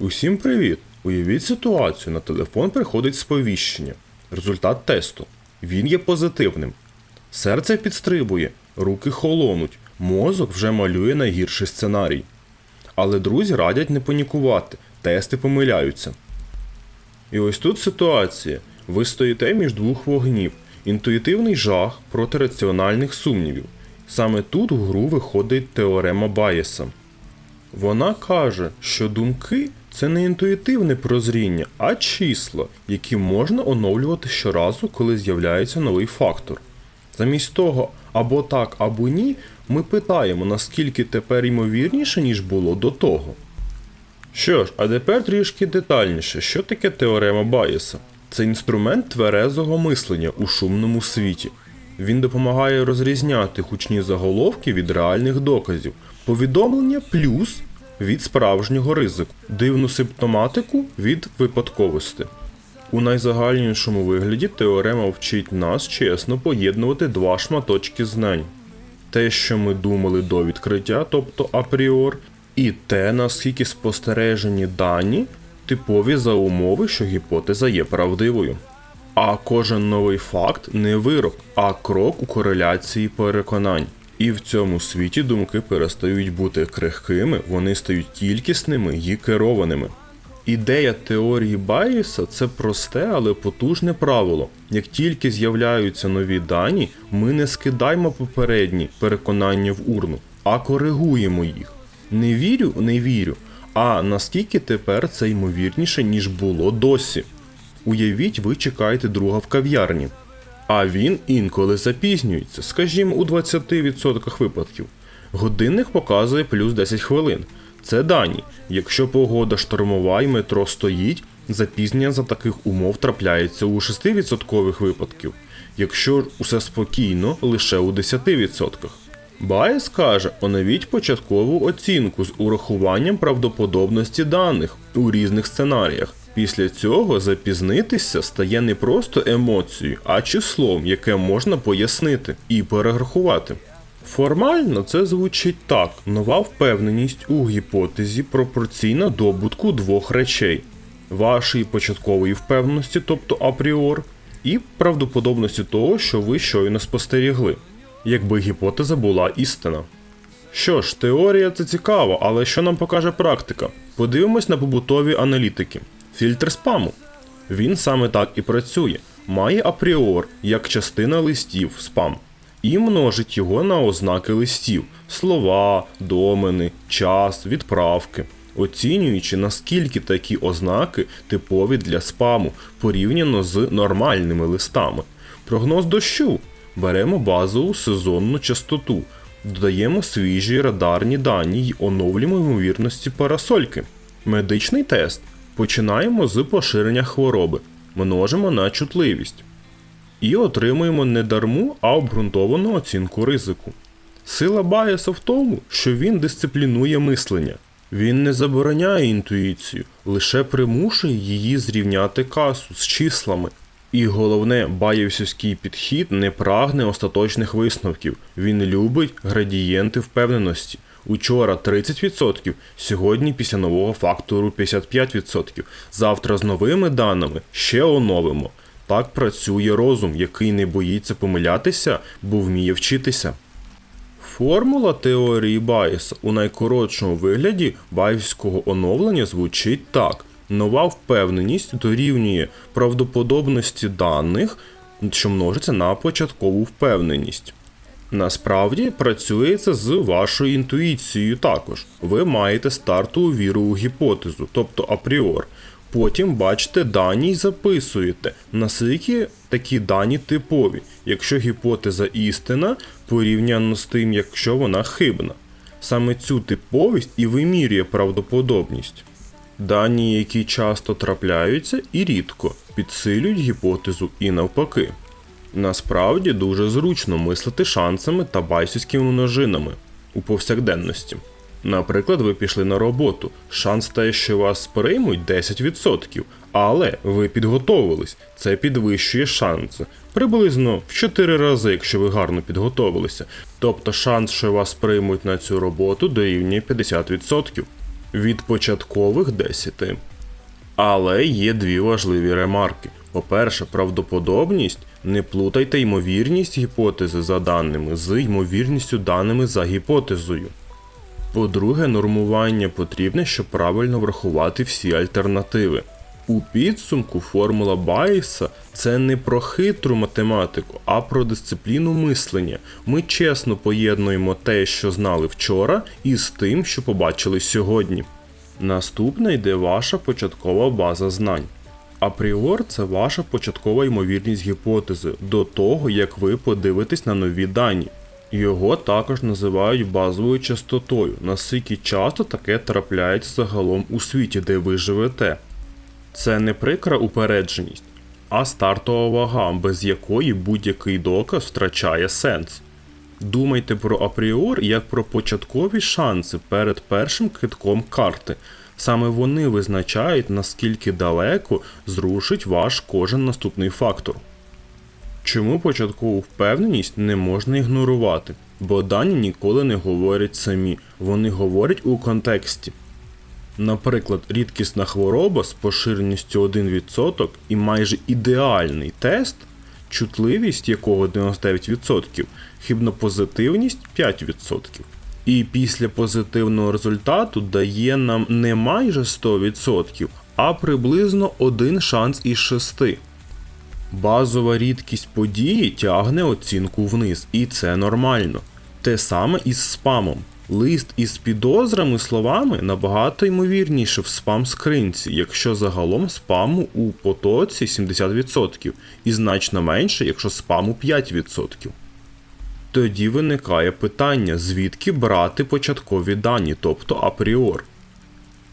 Усім привіт! Уявіть ситуацію, на телефон приходить сповіщення. Результат тесту. Він є позитивним. Серце підстрибує, руки холонуть, мозок вже малює найгірший сценарій. Але друзі радять не панікувати, тести помиляються. І ось тут ситуація. Ви стоїте між двох вогнів. Інтуїтивний жах проти раціональних сумнівів. Саме тут у гру виходить теорема Байеса. Вона каже, що думки це не інтуїтивне прозріння, а числа, які можна оновлювати щоразу, коли з'являється новий фактор. Замість того або так, або ні, ми питаємо, наскільки тепер ймовірніше, ніж було до того. Що ж, а тепер трішки детальніше, що таке теорема Байеса? Це інструмент тверезого мислення у шумному світі. Він допомагає розрізняти гучні заголовки від реальних доказів, повідомлення плюс від справжнього ризику, дивну симптоматику від випадковості. У найзагальнішому вигляді теорема вчить нас чесно поєднувати два шматочки знань: те, що ми думали до відкриття, тобто апріор, і те, наскільки спостережені дані типові за умови, що гіпотеза є правдивою. А кожен новий факт не вирок, а крок у кореляції переконань. І в цьому світі думки перестають бути крихкими, вони стають кількісними і керованими. Ідея теорії Байеса це просте, але потужне правило. Як тільки з'являються нові дані, ми не скидаємо попередні переконання в урну, а коригуємо їх. Не вірю, не вірю. А наскільки тепер це ймовірніше, ніж було досі? Уявіть, ви чекаєте друга в кав'ярні. А він інколи запізнюється, скажімо, у 20% випадків. Годинник показує плюс 10 хвилин. Це дані. Якщо погода штормова і метро стоїть, запізнення за таких умов трапляється у 6% випадків. Якщо усе спокійно, лише у 10%. Байес каже, оновіть початкову оцінку з урахуванням правдоподобності даних у різних сценаріях. Після цього запізнитися стає не просто емоцією, а числом, яке можна пояснити і перерахувати. Формально це звучить так: нова впевненість у гіпотезі пропорційна добутку двох речей: вашої початкової впевненості, тобто апріор, і правдоподобності того, що ви щойно спостерігли, якби гіпотеза була істина. Що ж, теорія це цікаво, але що нам покаже практика? Подивимось на побутові аналітики. Фільтр спаму. Він саме так і працює. Має апріор як частина листів спам і множить його на ознаки листів: слова, домени, час, відправки, оцінюючи наскільки такі ознаки типові для спаму порівняно з нормальними листами. Прогноз дощу. Беремо базову сезонну частоту, додаємо свіжі радарні дані й оновлюємо ймовірності парасольки. Медичний тест. Починаємо з поширення хвороби, множимо на чутливість. І отримуємо не дарму, а обґрунтовану оцінку ризику. Сила Байеса в тому, що він дисциплінує мислення. Він не забороняє інтуїцію, лише примушує її зрівняти касу з числами. І головне, баєвсівський підхід не прагне остаточних висновків. Він любить градієнти впевненості. Учора 30%, сьогодні після нового фактору 55%. Завтра з новими даними ще оновимо. Так працює розум, який не боїться помилятися, бо вміє вчитися. Формула теорії Байеса у найкоротшому вигляді байвського оновлення звучить так: нова впевненість дорівнює правдоподобності даних, що множиться на початкову впевненість. Насправді працює це з вашою інтуїцією також. Ви маєте стартову віру у гіпотезу, тобто апріор. Потім бачите дані і записуєте, наскільки такі дані типові, якщо гіпотеза істина порівняно з тим, якщо вона хибна. Саме цю типовість і вимірює правдоподобність. Дані, які часто трапляються і рідко, підсилюють гіпотезу і навпаки. Насправді дуже зручно мислити шансами та байсівськими множинами у повсякденності. Наприклад, ви пішли на роботу. Шанс те, що вас приймуть 10%, але ви підготовились. Це підвищує шанси. Приблизно в 4 рази, якщо ви гарно підготовилися. Тобто шанс, що вас приймуть на цю роботу, дорівнює 50%. від початкових 10. Але є дві важливі ремарки. По-перше, правдоподобність не плутайте ймовірність гіпотези за даними з ймовірністю даними за гіпотезою. По-друге, нормування потрібне, щоб правильно врахувати всі альтернативи. У підсумку формула Байеса це не про хитру математику, а про дисципліну мислення. Ми чесно поєднуємо те, що знали вчора, із тим, що побачили сьогодні. Наступне йде ваша початкова база знань. Апріор це ваша початкова ймовірність гіпотези до того, як ви подивитесь на нові дані. Його також називають базовою частотою, наскільки часто таке трапляється загалом у світі, де ви живете. Це не прикра упередженість, а стартова вага, без якої будь-який доказ втрачає сенс. Думайте про апріор як про початкові шанси перед першим китком карти. Саме вони визначають, наскільки далеко зрушить ваш кожен наступний фактор. Чому початкову впевненість не можна ігнорувати? Бо дані ніколи не говорять самі, вони говорять у контексті. Наприклад, рідкісна хвороба з поширеністю 1% і майже ідеальний тест, чутливість якого 99%, хібнопозитивність 5%. І після позитивного результату дає нам не майже 100%, а приблизно один шанс із 6. Базова рідкість події тягне оцінку вниз, і це нормально. Те саме із спамом. Лист із підозрами словами набагато ймовірніше в спам скринці, якщо загалом спаму у потоці 70%, і значно менше, якщо спаму 5%. Тоді виникає питання, звідки брати початкові дані, тобто апріор.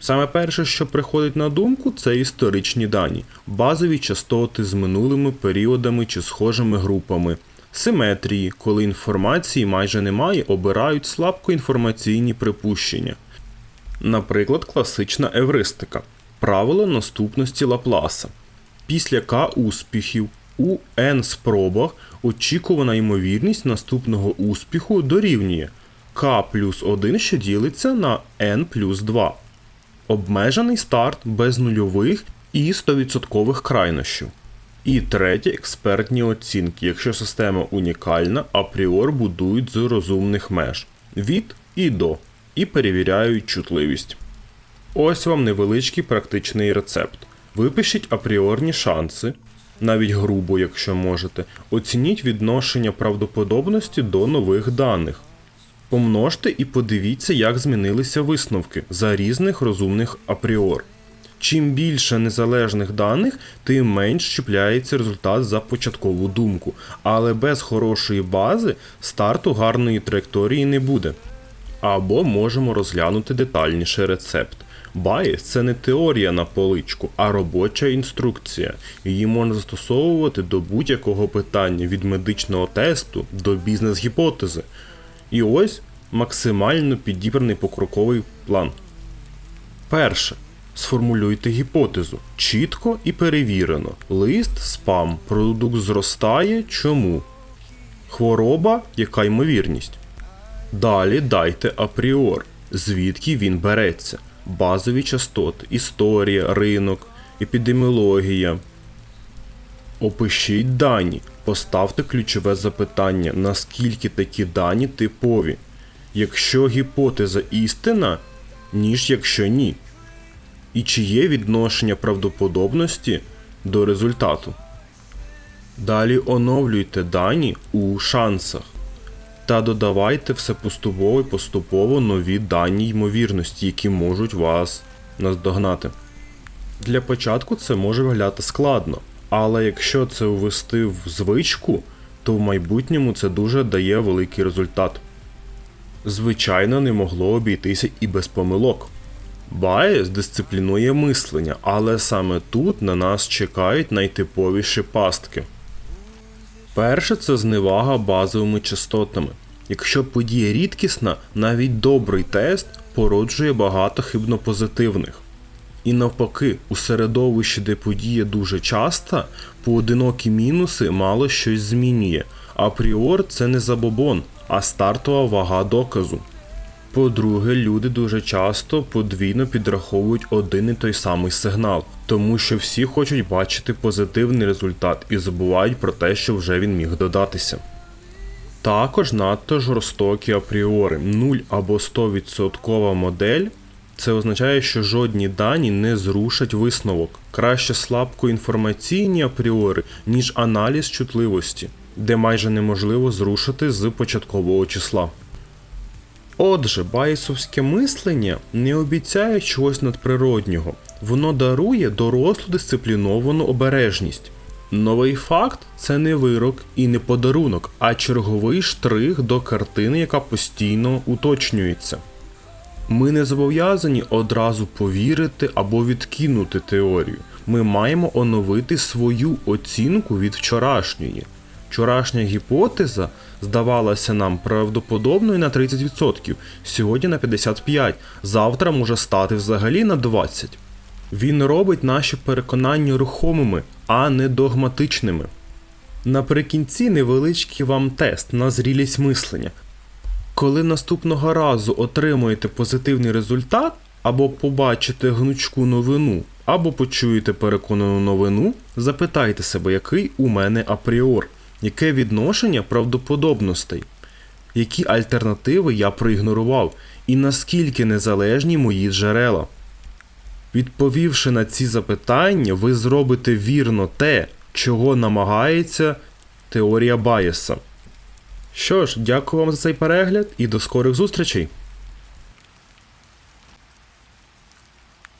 Саме перше, що приходить на думку, це історичні дані, базові частоти з минулими періодами чи схожими групами, симетрії, коли інформації майже немає, обирають слабкоінформаційні припущення. Наприклад, класична евристика, правило наступності Лапласа. Після К успіхів у n спробах очікувана ймовірність наступного успіху дорівнює К плюс 1, що ділиться на n плюс 2 обмежений старт без нульових і 100% крайнощів. І третє експертні оцінки, якщо система унікальна, апріор будують з розумних меж від і до, і перевіряють чутливість. Ось вам невеличкий практичний рецепт. Випишіть апріорні шанси, навіть грубо, якщо можете, оцініть відношення правдоподобності до нових даних. Помножте і подивіться, як змінилися висновки за різних розумних апріор. Чим більше незалежних даних, тим менш чіпляється результат за початкову думку, але без хорошої бази старту гарної траєкторії не буде. Або можемо розглянути детальніше рецепт. Байс це не теорія на поличку, а робоча інструкція. Її можна застосовувати до будь-якого питання від медичного тесту до бізнес-гіпотези. І ось максимально підібраний покроковий план. Перше. Сформулюйте гіпотезу чітко і перевірено. Лист спам. Продукт зростає. Чому? Хвороба, яка ймовірність. Далі дайте апріор, звідки він береться. Базові частоти, історія, ринок, епідеміологія. Опишіть дані. Поставте ключове запитання, наскільки такі дані типові. Якщо гіпотеза істина, ніж якщо ні. І чи є відношення правдоподобності до результату. Далі оновлюйте дані у шансах та додавайте все поступово і поступово нові дані ймовірності, які можуть вас наздогнати. Для початку це може виглядати складно, але якщо це ввести в звичку, то в майбутньому це дуже дає великий результат. Звичайно, не могло обійтися і без помилок. Байес дисциплінує мислення, але саме тут на нас чекають найтиповіші пастки. Перше це зневага базовими частотами. Якщо подія рідкісна, навіть добрий тест породжує багато хибнопозитивних. І навпаки, у середовищі, де подія дуже часта, поодинокі мінуси мало щось змінює. Апріор це не забобон, а стартова вага доказу. По-друге, люди дуже часто подвійно підраховують один і той самий сигнал, тому що всі хочуть бачити позитивний результат і забувають про те, що вже він міг додатися. Також надто жорстокі апріори 0 або 100% модель. Це означає, що жодні дані не зрушать висновок. Краще слабко інформаційні апріори, ніж аналіз чутливості, де майже неможливо зрушити з початкового числа. Отже, байсовське мислення не обіцяє чогось надприроднього, воно дарує дорослу дисципліновану обережність. Новий факт це не вирок і не подарунок, а черговий штрих до картини, яка постійно уточнюється. Ми не зобов'язані одразу повірити або відкинути теорію. Ми маємо оновити свою оцінку від вчорашньої. Вчорашня гіпотеза здавалася нам правдоподобною на 30%, сьогодні на 55%, завтра може стати взагалі на 20%. Він робить наші переконання рухомими, а не догматичними. Наприкінці невеличкий вам тест на зрілість мислення. Коли наступного разу отримуєте позитивний результат, або побачите гнучку новину, або почуєте переконану новину, запитайте себе, який у мене апріор, яке відношення правдоподобностей, які альтернативи я проігнорував, і наскільки незалежні мої джерела. Відповівши на ці запитання, ви зробите вірно те, чого намагається теорія Байеса. Що ж, дякую вам за цей перегляд і до скорих зустрічей!